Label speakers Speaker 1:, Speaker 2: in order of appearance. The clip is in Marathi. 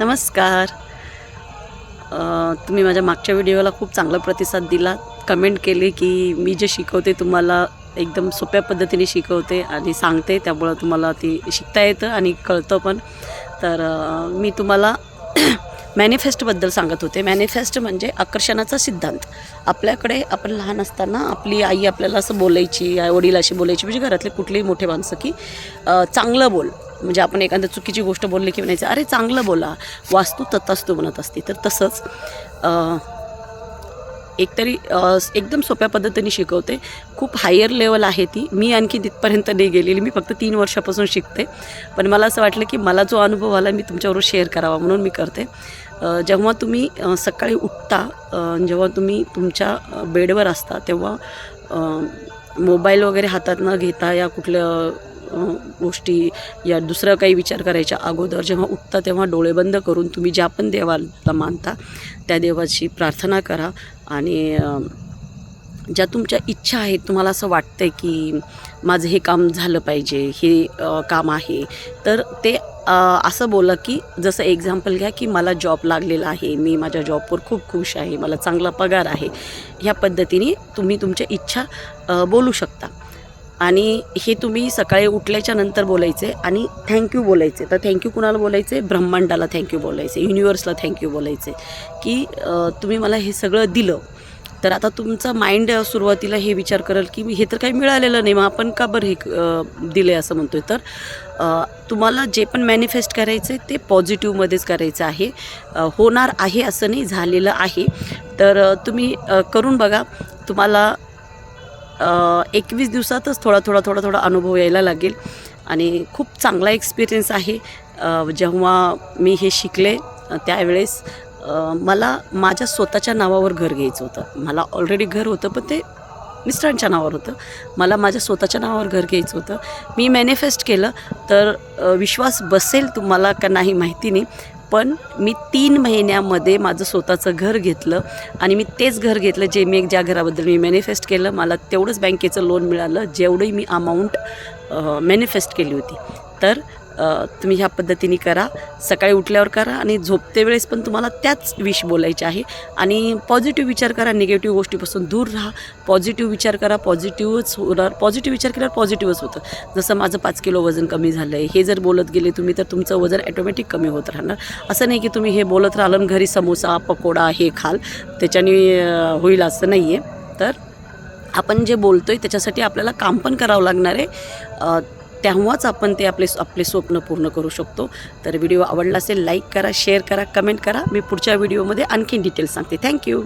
Speaker 1: नमस्कार. तुम्ही माझ्या मागच्या व्हिडिओला खूप चांगला प्रतिसाद दिला कमेंट केले की मी जे शिकवते तुम्हाला एकदम सोप्या पद्धतीने शिकवते आणि सांगते त्यामुळं तुम्हाला ती शिकता येतं आणि कळतं पण. तर मी तुम्हाला मॅनिफेस्टबद्दल सांगत होते. मॅनिफेस्ट म्हणजे आकर्षणाचा सिद्धांत. आपल्याकडे आपण लहान असताना आपली आई आपल्याला असं बोलायची आई वडील अशी बोलायची म्हणजे घरातले कुठलेही मोठे माणसं की चांगलं बोल. म्हणजे आपण एखाद्या चुकीची गोष्ट बोलली की म्हणायचं अरे चांगलं बोला. वास्तू तथास्तू म्हणत असते. तर तसंच एक एकतरी एकदम सोप्या पद्धतीने शिकवते. खूप हायर लेवल आहे ती. मी आणखी तिथपर्यंत नाही गेलेली. मी फक्त तीन वर्षापासून शिकते. पण मला असं वाटलं की मला जो अनुभव आला मी तुमच्याबरोबर शेअर करावा म्हणून मी करते. जेव्हा तुम्ही सकाळी उठता जेव्हा तुम्ही तुमच्या बेडवर असता तेव्हा मोबाईल वगैरे हातात न घेता या कुठल्या गोष्टी या दुसरं काही विचार करायच्या अगोदर जेव्हा उठता तेव्हा डोळे बंद करून तुम्ही ज्या पण देवाला मानता त्या देवाची प्रार्थना करा. आणि ज्या तुमच्या इच्छा आहेत तुम्हाला असं वाटतं आहे की माझं हे काम झालं पाहिजे हे काम आहे तर ते असं बोला की जसं एक्झाम्पल घ्या की मला जॉब लागलेला आहे मी माझ्या जॉबवर खूप खुश आहे मला चांगला पगार आहे. ह्या पद्धतीने तुम्ही तुमच्या इच्छा बोलू शकता. आणि हे तुम्ही सकाळी उठल्याच्या नंतर बोलायचे आणि थँक्यू बोलायचे. तर थँक्यू कुणाला बोलायचे? ब्रह्मांडाला थँक्यू बोलायचे. युनिवर्सला थँक्यू बोलायचे. की तुम्ही मला हे सगळं दिलं तर आता तुमचा माइंड सुरुवातीला हे विचार करेल की हे तर काही मिळालेलं नाही मग आपण का बरं हे दिलं आहे असं म्हणतो आहे तर तुम्हाला जे पण मॅनिफेस्ट करायचं आहे ते पॉझिटिव्हमध्येच करायचं आहे. होणार आहे असं नाही झालेलं आहे. तर तुम्ही करून बघा. तुम्हाला एकवीस दिवसातच थोडा थोडा थोडा थोडा अनुभव यायला लागेल. आणि खूप चांगला एक्सपिरियन्स आहे जेव्हा मी हे शिकले त्यावेळेस मला माझ्या स्वतःच्या नावावर घर घ्यायचं होतं. मला ऑलरेडी घर होतं पण ते मिस्टरांच्या नावावर होतं. मला माझ्या स्वतःच्या नावावर घर घ्यायचं होतं. मी मॅनिफेस्ट केलं तर विश्वास बसेल तुम्हाला का नाही माहिती नाही. पण मी तीन महिन्यामध्ये माझं स्वतःचं घर घेतलं आणि मी तेच घर घेतलं जे मी ज्या घराबद्दल मी मॅनिफेस्ट केलं. मला तेवढंच बँकेचं लोन मिळालं जेवढंही मी अमाऊंट मॅनिफेस्ट केली होती. तर तुम्ही ह्या पद्धतीने करा. सकाळी उठल्यावर करा आणि झोपते वेळेस पण तुम्हाला त्याच विष बोलायचे आहे. आणि पॉझिटिव्ह विचार करा निगेटिव्ह गोष्टीपासून दूर राहा. पॉझिटिव्ह विचार करा पॉझिटिव्हच होणार पॉझिटिव्ह विचार केल्यावर पॉझिटिव्हच होतं. जसं माझं पाच किलो वजन कमी झालं आहे हे जर बोलत गेले तुम्ही तर तुमचं वजन ॲटोमॅटिक कमी होत राहणार. असं नाही की तुम्ही हे बोलत राहिलं आणि घरी समोसा पकोडा हे खाल. त्याच्याने होईल असं नाही आहे तर आपण जे बोलतो आहे त्याच्यासाठी आपल्याला काम पण करावं लागणार आहे. तेव्हाच आपण ते आपले आपले स्वप्न पूर्ण करू शकतो. तर व्हिडिओ आवडला असेल लाईक करा शेअर करा कमेंट करा. मी पुढच्या व्हिडिओमध्ये आणखीन डिटेल्स सांगते. थँक्यू